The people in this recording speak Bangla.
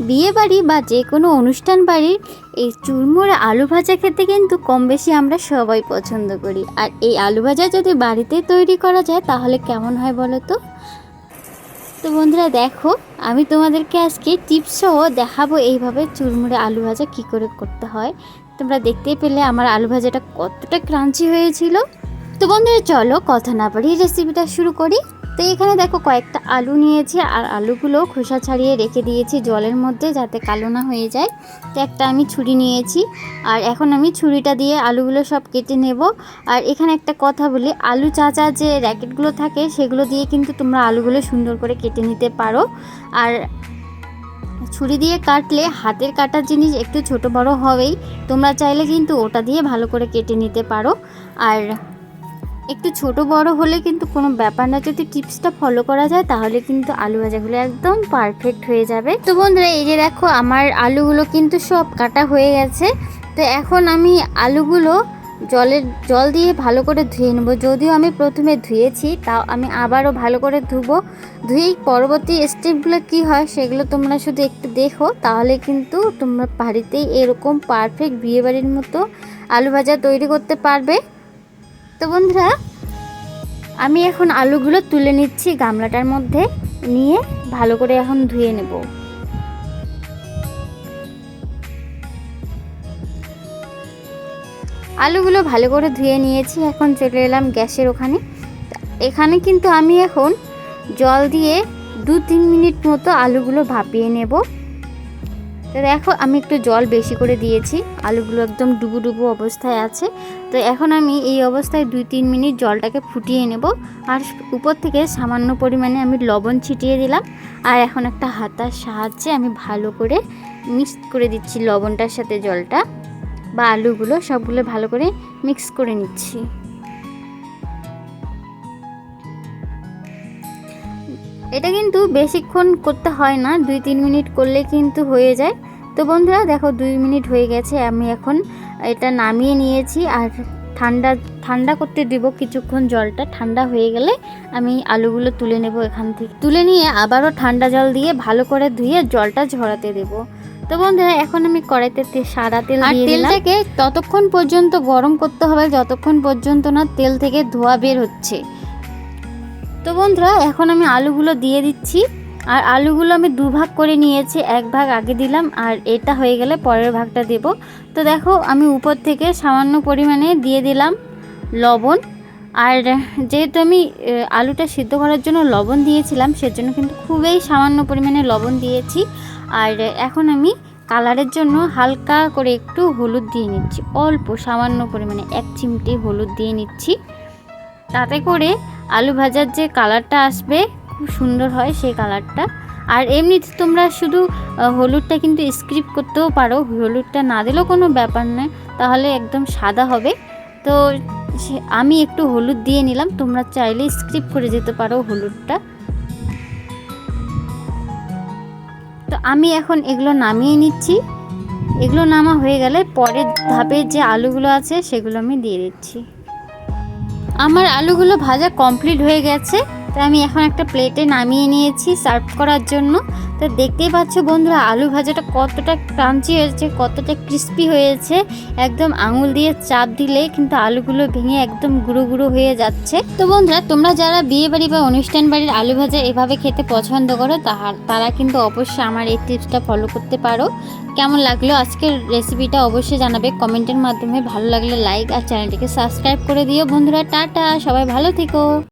বিয়ে বাড়ি বা যে কোনো অনুষ্ঠান বাড়ির এই চুরমুড়ে আলু ভাজা খেতে কিন্তু কম বেশি আমরা সবাই পছন্দ করি। আর এই আলু ভাজা যদি বাড়িতে তৈরি করা যায়, তাহলে কেমন হয় বলো তো? তো বন্ধুরা, দেখো, আমি তোমাদেরকে আজকে টিপস সহ দেখাবো এইভাবে চুরমুড়ে আলু ভাজা কী করে করতে হয়। তোমরা দেখতেই পেলে আমার আলু ভাজাটা কতটা ক্রাঞ্চি হয়েছিল। তো বন্ধুরা, চলো কথা না বাড়িয়ে রেসিপিটা শুরু করি। তো এখানে দেখো কয়েকটা আলু নিয়েছি, আর আলুগুলো খোসা ছাড়িয়ে রেখে দিয়েছি জলের মধ্যে যাতে কালো না হয়ে যায়। তো একটা আমি ছুরি নিয়েছি, আর এখন আমি ছুরিটা দিয়ে আলুগুলো সব কেটে নেব। আর এখানে একটা কথা বলি, আলু চাচা যে র্যাকেটগুলো থাকে সেগুলো দিয়ে কিন্তু তোমরা আলুগুলো সুন্দর করে কেটে নিতে পারো। আর ছুরি দিয়ে কাটলে হাতের কাটার জিনিস একটু ছোট বড় হবেই, তোমরা চাইলে কিন্তু ওটা দিয়ে ভালো করে কেটে নিতে পারো। আর একটু ছোট বড় হলে কিন্তু কোনো ব্যাপার না। যদি টিপসটা ফলো করা যায়, তাহলে কিন্তু আলু ভাজাগুলো একদম পারফেক্ট হয়ে যাবে। তো বন্ধুরা, এই যে দেখো, আমার আলুগুলো কিন্তু সব কাটা হয়ে গেছে। তো এখন আমি আলুগুলো জলের, জল দিয়ে ভালো করে ধুয়ে নেব। যদিও আমি প্রথমে ধুয়েছি, তাও আমি আবারও ভালো করে ধুবো। ধুয়ে পরবর্তী স্টেপগুলো কি হয়, সেগুলো তোমরা শুধু একটু দেখো। তাহলে কিন্তু তোমরা বাড়িতেই এরকম পারফেক্ট বিয়েবাড়ির মতো আলু ভাজা তৈরি করতে পারবে। তো বন্ধুরা, আমি এখন আলুগুলো তুলে নিচ্ছি গামলাটার মধ্যে নিয়ে ভালো করে এখন ধুয়ে নেব। আলুগুলো ভালো করে ধুয়ে নিয়েছি, এখন চলে এলাম গ্যাসের ওখানে। এখানে কিন্তু আমি এখন জল দিয়ে দু তিন মিনিট মতো আলুগুলো ভাপিয়ে নেব। তো দেখো, আমি একটু জল বেশি করে দিয়েছি। আলুগুলো একদম ডুবু ডুবু অবস্থায় আছে। তো এখন আমি এই অবস্থায় দুই তিন মিনিট জলটাকে ফুটিয়ে নেব। আর উপর থেকে সামান্য পরিমাণে আমি লবণ ছিটিয়ে দিলাম। আর এখন একটা হাতার সাহায্যে আমি ভালো করে মিক্স করে দিচ্ছি লবণটার সাথে জলটা। বা আলুগুলো সবগুলো ভালো করে মিক্স করে নিচ্ছি। এটা কিন্তু বেশিক্ষণ করতে হয় না দুই তিন মিনিট করলে কিন্তু হয়ে যায়। তো বন্ধুরা দেখো দুই মিনিট হয়ে গেছে আমি এখন এটা নামিয়ে নিয়েছি আর ঠান্ডা ঠান্ডা করতে দিব কিছুক্ষণ জলটা। ঠান্ডা হয়ে গেলে আমি আলুগুলো তুলে নেব এখান থেকে। তুলে নিয়ে আবারও ঠান্ডা জল দিয়ে ভালো করে ধুয়ে জলটা ঝরাতে দেব। তো বন্ধুরা এখন আমি কড়াইতে সাদা তেল আর তেলটাকে ততক্ষণ পর্যন্ত গরম করতে হবে যতক্ষণ পর্যন্ত না তেল থেকে ধোয়া বের হচ্ছে। তো বন্ধুরা, এখন আমি আলুগুলো দিয়ে দিচ্ছি। আর আলুগুলো আমি দুভাগ করে নিয়েছি, এক ভাগ আগে দিলাম আর এটা হয়ে গেলে পরের ভাগটা দেব। তো দেখো, আমি উপর থেকে সামান্য পরিমাণে দিয়ে দিলাম লবণ। আর যেহেতু আমি আলুটা সিদ্ধ করার জন্য লবণ দিয়েছিলাম, সেজন্য কিন্তু খুবই সামান্য পরিমাণে লবণ দিয়েছি। আর এখন আমি কালারের জন্য হালকা করে একটু হলুদ দিয়ে নিচ্ছি, অল্প সামান্য পরিমাণে, এক চিমটি হলুদ দিয়ে নিচ্ছি। তাতে করে আলু ভাজার যে কালারটা আসবে, খুব সুন্দর হয় সেই কালারটা। আর এমনিতে তোমরা শুধু হলুদটা কিন্তু স্ক্রিপ করতেও পারো। হলুদটা না দিলেও কোনো ব্যাপার নয়, তাহলে একদম সাদা হবে। তো আমি একটু হলুদ দিয়ে নিলাম, তোমরা চাইলে স্ক্রিপ করে যেতে পারো হলুদটা। তো আমি এখন এগুলো নামিয়ে নিচ্ছি। এগুলো নামা হয়ে গেলে পরের ধাপে যে আলুগুলো আছে, সেগুলো আমি দিয়ে দিচ্ছি। আমার আলুগুলো ভাজা কমপ্লিট হয়ে গেছে। তো আমি এখন একটা প্লেটে নামিয়ে নিয়েছি সার্ভ করার জন্য। তো দেখতেই পাচ্ছ বন্ধুরা, আলু ভাজাটা কতটা ক্রাঞ্চি হয়েছে, কতটা ক্রিস্পি হয়েছে। একদম আঙুল দিয়ে চাপ দিলে কিন্তু আলুগুলো ভেঙে একদম গুঁড়ো গুঁড়ো হয়ে যাচ্ছে। তো বন্ধুরা, তোমরা যারা বিয়ে বাড়ি বা অনুষ্ঠান বাড়ির আলু ভাজা এভাবে খেতে পছন্দ করো, তাহার তারা কিন্তু অবশ্যই আমার এই টিপসটা ফলো করতে পারো। কেমন লাগল আজকের রেসিপিটা অবশ্যই জানাবে কমেন্টের মাধ্যমে। ভালো লাগলে লাইক আর চ্যানেলটিকে সাবস্ক্রাইব করে দিও। বন্ধুরা, টাটা, সবাই ভালো থেকো।